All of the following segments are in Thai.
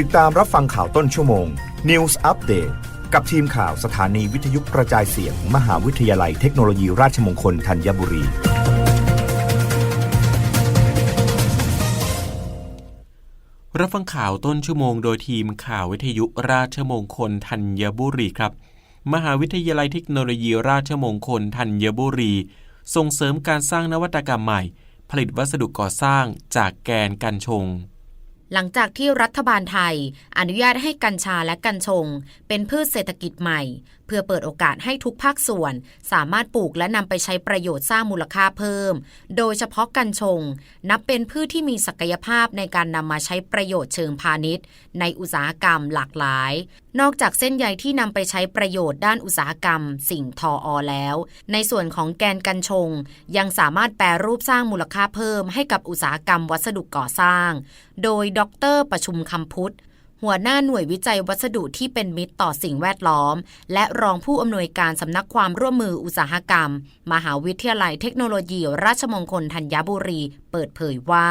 ติดตามรับฟังข่าวต้นชั่วโมง News Update กับทีมข่าวสถานีวิทยุกระจายเสียง มหาวิทยาลัยเทคโนโลยีราชมงคลธัญบุรี รับฟังข่าวต้นชั่วโมงโดยทีมข่าววิทยุราชมงคลธัญบุรีครับ มหาวิทยาลัยเทคโนโลยีราชมงคลธัญบุรี ส่งเสริมการสร้างนวัตกรรมใหม่ ผลิตวัสดุก่อสร้างจากแกนกันชง หลังจากที่รัฐบาลไทย อนุญาตให้กัญชาและกัญชง เป็นพืชเศรษฐกิจใหม่ เพื่อเปิดโอกาสให้ทุกภาคส่วน สามารถปลูกและนำไปใช้ประโยชน์สร้างมูลค่าเพิ่ม โดยเฉพาะกัญชง นับเป็นพืชที่มีศักยภาพในการนำมาใช้ประโยชน์เชิงพาณิชย์ ในอุตสาหกรรมหลากหลาย นอกจากเส้นใยที่นำไปใช้ประโยชน์ด้านอุตสาหกรรม สิ่งทออแล้ว ในส่วนของแกนกัญชง ยังสามารถแปรรูปสร้างมูลค่าเพิ่มให้กับอุตสาหกรรมวัสดุก่อสร้าง โดยดดร ประชุมคำพุทธ หัวหน้าหน่วยวิจัยวัสดุที่เป็นมิตรต่อสิ่งแวดล้อม และรองผู้อำนวยการสำนักความร่วมมืออุตสาหกรรม มหาวิทยาลัยเทคโนโลยี ราชมงคลธัญบุรี เปิดเผยว่า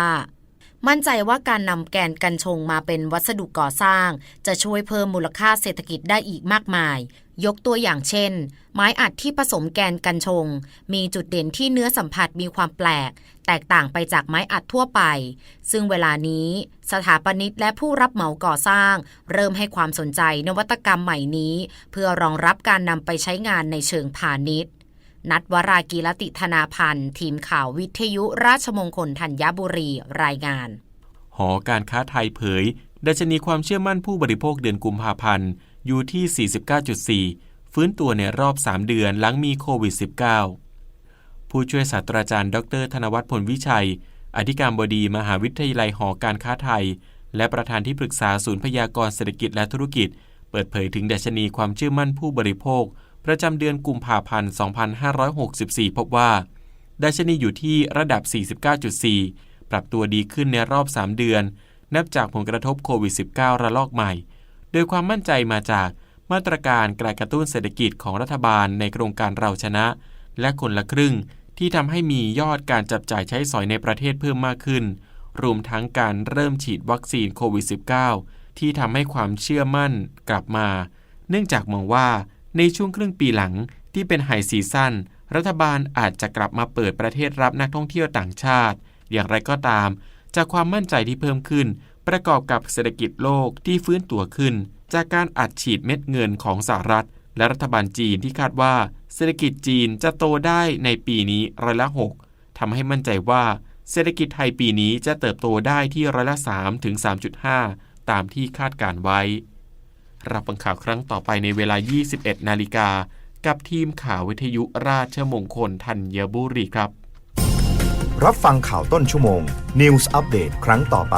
มั่นใจว่าการนำแกนกัญชงมาเป็นวัสดุก่อสร้าง จะช่วยเพิ่มมูลค่าเศรษฐกิจได้อีกมากมาย ยกตัวอย่างเช่น ไม้อัดที่ผสมแกนกัญชง มีจุดเด่นที่เนื้อสัมผัสมีความแปลก แตกต่างไปจากไม้อัดทั่วไป ซึ่งเวลานี้ สถาปนิกและผู้รับเหมาก่อสร้าง เริ่มให้ความสนใจนวัตกรรมใหม่นี้ เพื่อรองรับการนำไปใช้งานในเชิงพาณิชย์นัดวรากีรติธนาพันธ์ ทีมข่าววิทยุราชมงคลธัญบุรีรายงาน หอการค้าไทยเผยดัชนีความเชื่อมั่นผู้บริโภคเดือนกุมภาพันธ์ อยู่ที่ 49.4 ฟื้นตัวในรอบ 3 เดือนหลังมีโควิด -19 ผู้ช่วยศาสตราจารย์ ดร ธนวัฒน์พลวิชัย อธิการบดีมหาวิทยาลัยหอการค้าไทย และประธานที่ปรึกษาศูนย์พยากรเศรษฐกิจและธุรกิจ เปิดเผยถึงดัชนีความเชื่อมั่นผู้บริโภค ประจำเดือนกุมภาพันธ์ 2564 พบว่า ดัชนีอยู่ที่ระดับ 49.4 ปรับตัวดีขึ้นในรอบ 3 เดือน นับจากผลกระทบโควิด -19 ระลอกใหม่ โดยความมั่นใจมาจากมาตรการการกระตุ้นเศรษฐกิจของรัฐบาลในโครงการเราชนะ และคนละครึ่งที่ทำให้มียอดการจับจ่ายใช้สอยในประเทศเพิ่มมากขึ้น รวมทั้งการเริ่มฉีดวัคซีนโควิด -19 ที่ทำให้ความเชื่อมั่นกลับมา เนื่องจากมองว่าในช่วงครึ่งปีหลังที่เป็นไฮซีซั่นรัฐบาลอาจจะกลับมาเปิดประเทศรับนักท่องเที่ยวต่างชาติ อย่างไรก็ตาม จากความมั่นใจที่เพิ่มขึ้น ประกอบกับเศรษฐกิจโลกที่ฟื้นตัวขึ้น จากการอัดฉีดเม็ดเงินของสหรัฐ และรัฐบาลจีนที่คาดว่าเศรษฐกิจจีนจะโตได้ในปีนี้ร้อยละ6ทำให้มั่นใจว่าเศรษฐกิจไทยปีนี้จะเติบโตได้ที่ร้อยละ3ถึง 3.5 ตามที่คาดการไว้ รับฟังข่าวครั้งต่อไปในเวลา 21 นาฬิกา กับทีมข่าววิทยุราชมงคลธัญบุรีครับ รับฟังข่าวต้นชั่วโมง News Update ครั้งต่อไป